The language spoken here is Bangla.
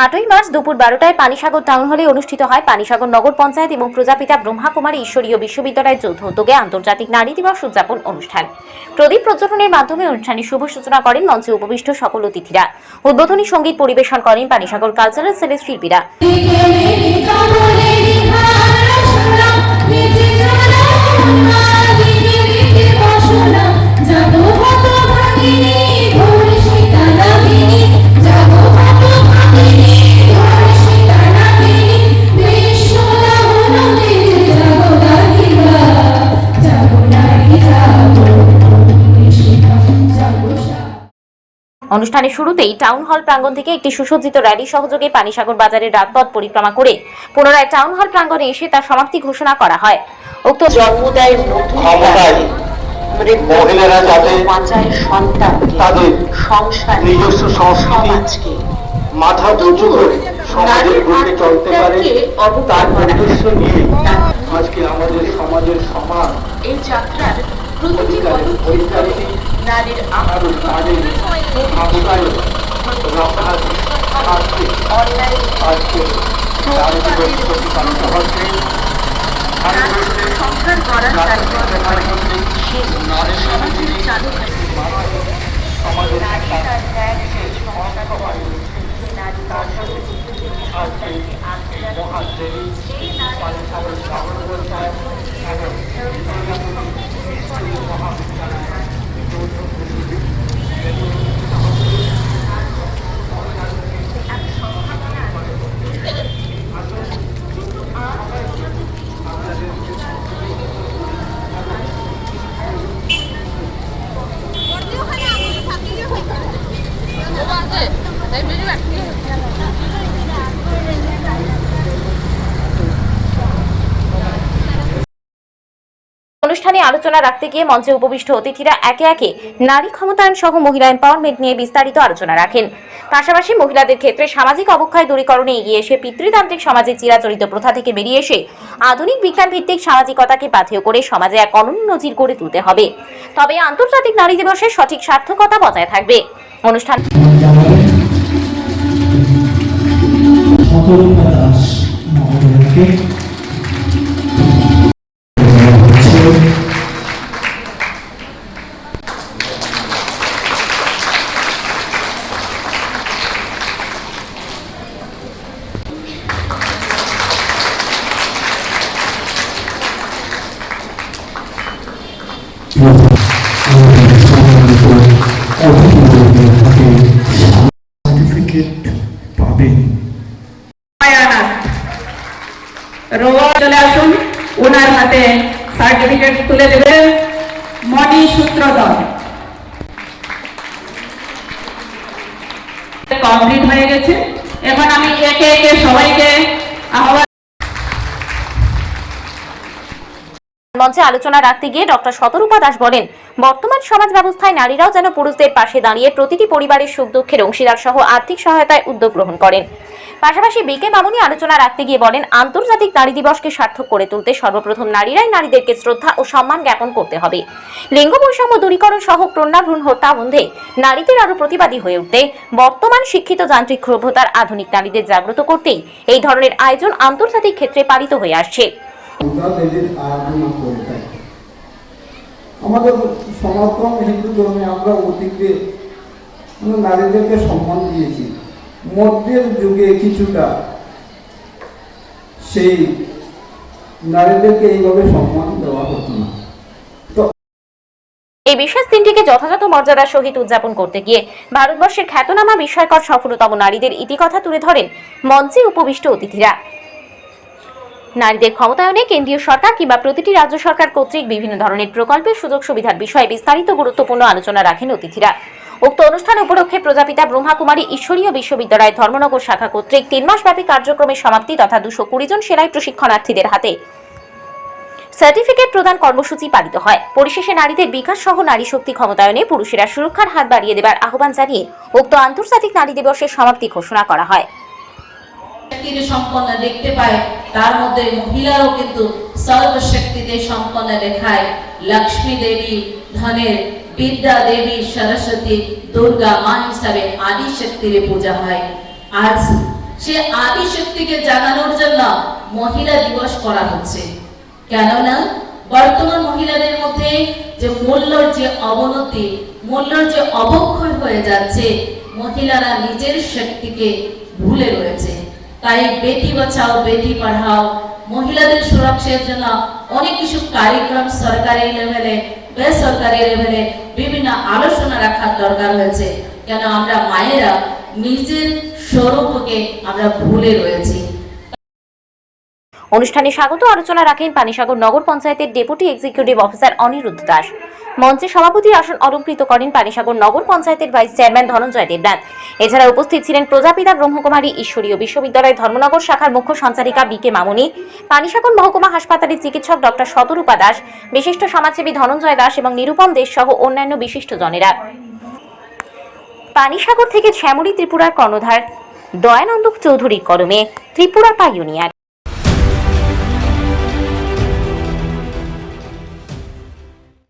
আটই মার্চ দুপুর বারোটায় পানিসাগর টাউন হলে অনুষ্ঠিত হয় পানিসাগর নগর পঞ্চায়েত এবং প্রজাপিতা ব্রহ্মাকুমারী ঈশ্বরীয় বিশ্ববিদ্যালয়ের যৌথ উদ্যোগে আন্তর্জাতিক নারী দিবস উদযাপন অনুষ্ঠান প্রদীপ প্রজ্বলনের মাধ্যমে অনুষ্ঠানের শুভ সূচনা করেন মঞ্চে উপবিষ্ট সকল অতিথিরা উদ্বোধনী সংগীত পরিবেশন করেন পানিসাগর কালচারাল সেলের শিল্পীরা অনুষ্ঠানের শুরুতেই টাউন হল প্রাঙ্গণ থেকে একটি সুসজ্জিত র্যালি সহযোগে পানিসাগর বাজারের রাজপথ পরিক্রমা করে পুনরায় টাউন হল প্রাঙ্গণে এসে তার সমাপ্তি ঘোষণা করা হয়। উক্ত জন্ম দেয় মহিলারা যাতে বাঁচায় তাদের সংসার নিজস্ব সংস্কৃতি মাথা উঁচু করে সমাজের বুকে চলতে পারে তার উদ্দেশ্য নিয়ে আজকে আমাদের সমাজের সমাজ এই যাত্রার প্রতিটি অধিকারের পদক্ষেপে অধিকারী নারীর আরও তাদের রক্ষার স্বার্থে অন্যায় আজকে নারী দিবস প্রতিপালিত হচ্ছে ভারতবর্ষে সংসার গড়ার জাতীয় তারপর নেতার মধ্যে নারী সমাজের চালু সমাজের নারী তার ত্যাগ শেষ সমস্ত হয় নারী তার আজকে মহাদেবী পানিসাগর শহর পঞ্চায়েত এবং অনুষ্ঠানে আলোচনা রাখতে গিয়ে মঞ্চে উপবিষ্ট অতিথিরা একে একে নারী ক্ষমতায়ন সহ মহিলা এম্পাওয়ারমেন্ট নিয়ে বিস্তারিত আলোচনা রাখেন। পাশাপাশি মহিলাদের ক্ষেত্রে সামাজিক অবক্ষয় দূরীকরণে এগিয়ে এসে পিতৃতান্ত্রিক সমাজে চিরাচরিত প্রথা থেকে বেরিয়ে এসে আধুনিক বিজ্ঞান ভিত্তিক সামাজিকতাকে পাথেয় করে সমাজে এক অনন্য নজির গড়ে তুলতে হবে। তবে আন্তর্জাতিক নারী দিবসের সঠিক সার্থকতা বজায় থাকবে। অনুষ্ঠান সতর্কতা দাস মহোদয়কে সার্টিফিকেট রোয়া চলে আসুন। ওনার হাতে সার্টিফিকেট তুলে দেবে মণি সূত্রধর কমপ্লিট হয়ে গেছে। এখন আমি একে একে সবাইকে আহ্বান মঞ্চে আলোচনা রাখতে গিয়ে ডক্টর শতরূপা দাস বলেন, বর্তমান সমাজ ব্যবস্থায় নারীরাও যেন পুরুষদের পাশে দাঁড়িয়ে প্রতিটি পরিবারের সুখ দুঃখের অংশীদার সহ আর্থিক সহায়তায় উদ্যোগ গ্রহণ করেন। পাশাপাশি বিকে মামুনি আলোচনা রাখতে গিয়ে বলেন, আন্তর্জাতিক নারী দিবসকে সার্থক করে তুলতে সর্বপ্রথম নারীরাই নারীদেরকে শ্রদ্ধা ও সম্মান জ্ঞাপন করতে হবে। লিঙ্গ বৈষম্য দূরীকরণ সহ কন্যা ভ্রূণ হত্যা বন্ধে নারীদের আরও প্রতিবাদী হয়ে উঠতে বর্তমান শিক্ষিত যান্ত্রিক সভ্যতার আধুনিক নারীদের জাগ্রত করতেই এই ধরনের আয়োজন আন্তর্জাতিক ক্ষেত্রে পালিত হয়ে আসছে। আমাদের সনাতন হিন্দু ধর্মে আমরা অতীতে নারীদেরকে সম্মান দিয়েছি। মধ্যের যুগে কিছুটা সেই নারীদেরকে এইভাবে সম্মান দেওয়া হতো না। এই বিশেষ দিনটিকে যথাযথ মর্যাদার সহিত উদযাপন করতে গিয়ে ভারতবর্ষের খ্যাতনামা বিস্ময়কর সফলতম নারীদের ইতিকথা তুলে ধরেন মঞ্চে উপবিষ্ট অতিথিরা। নারীদের ক্ষমতায়নে কেন্দ্রীয় সরকার কিংবা প্রতিটি রাজ্য সরকার কর্তৃক বিভিন্ন ধরনের প্রকল্পের সুযোগ সুবিধার বিষয়ে বিস্তারিত গুরুত্বপূর্ণ আলোচনা রাখেন অতিথিরা। উক্ত অনুষ্ঠান উপলক্ষে প্রজাপিতা ব্রহ্মাকুমারী ঈশ্বরীয় বিশ্ববিদ্যালয় ধর্মনগর শাখা কর্তৃক তিন মাস ব্যাপী কার্যক্রমের সমাপ্তি তথা দুশো কুড়ি জন সেলাই প্রশিক্ষণার্থীদের হাতে সার্টিফিকেট প্রদান কর্মসূচি পালিত হয়। পরিশেষে নারীদের বিকাশ সহ নারী শক্তি ক্ষমতায়নে পুরুষেরা সুরক্ষার হাত বাড়িয়ে দেবার আহ্বান জানিয়ে উক্ত আন্তর্জাতিক নারী দিবসের সমাপ্তি ঘোষণা করা হয়। সম্পন্ন দেখতে পায়, তার মধ্যে কিন্তু সর্বশক্তিতে সম্পন্ন লেখায় লক্ষ্মী দেবী ধনের বিদ্যা দেবী সরস্বতী, দুর্গা মা হিসাবে আদি শক্তির পূজা হয়। আজ সে আদি শক্তিকে জাগানোর জন্য মহিলা দিবস করা হচ্ছে। কেননা বর্তমান মহিলাদের মধ্যে যে মূল্যর যে অবনতি, মূল্যর যে অবক্ষয় হয়ে যাচ্ছে, মহিলারা নিজের শক্তিকে ভুলে রয়েছে। তাই বেটি বাঁচাও, বেটি পড়াও, মহিলাদের সুরক্ষার জন্য অনেক কিছু কার্যক্রম সরকারি লেভেলে বেসরকারি লেভেলে বিভিন্ন আলোচনা রাখার দরকার হয়েছে। কেন আমরা মায়েরা নিজের স্বরূপকে আমরা ভুলে রয়েছি। অনুষ্ঠানে স্বাগত। আলোচনা রাখেন পানিসাগর নগর পঞ্চায়েতের deputy executive officer Aniruddha Das. মঞ্চে সভাপতি আসন অলঙ্কৃত করেন পানিসাগর নগর পঞ্চায়েতের ভাইস চেয়ারম্যান ধনঞ্জয় দেবনাথ। এছাড়া উপস্থিত ছিলেন প্রজাপিতা ব্রহ্মকুমারী ঈশ্বরীয় বিশ্ববিদ্যালয় ধর্মনগর শাখার মুখ্য সঞ্চালিকা বি কে মামুনি, পানিসাগর মহকুমা হাসপাতালের চিকিৎসক ডক্টর শতরূপা দাস, বিশিষ্ট সমাজসেবী ধনঞ্জয় দাস এবং নিরুপম দেশ সহ অন্যান্য বিশিষ্ট জনেরা পানিসাগর থেকে শ্যামলী ত্রিপুরার কর্ণধার দয়ানন্দ চৌধুরীর কলমে ত্রিপুরা পাইওনিয়ার।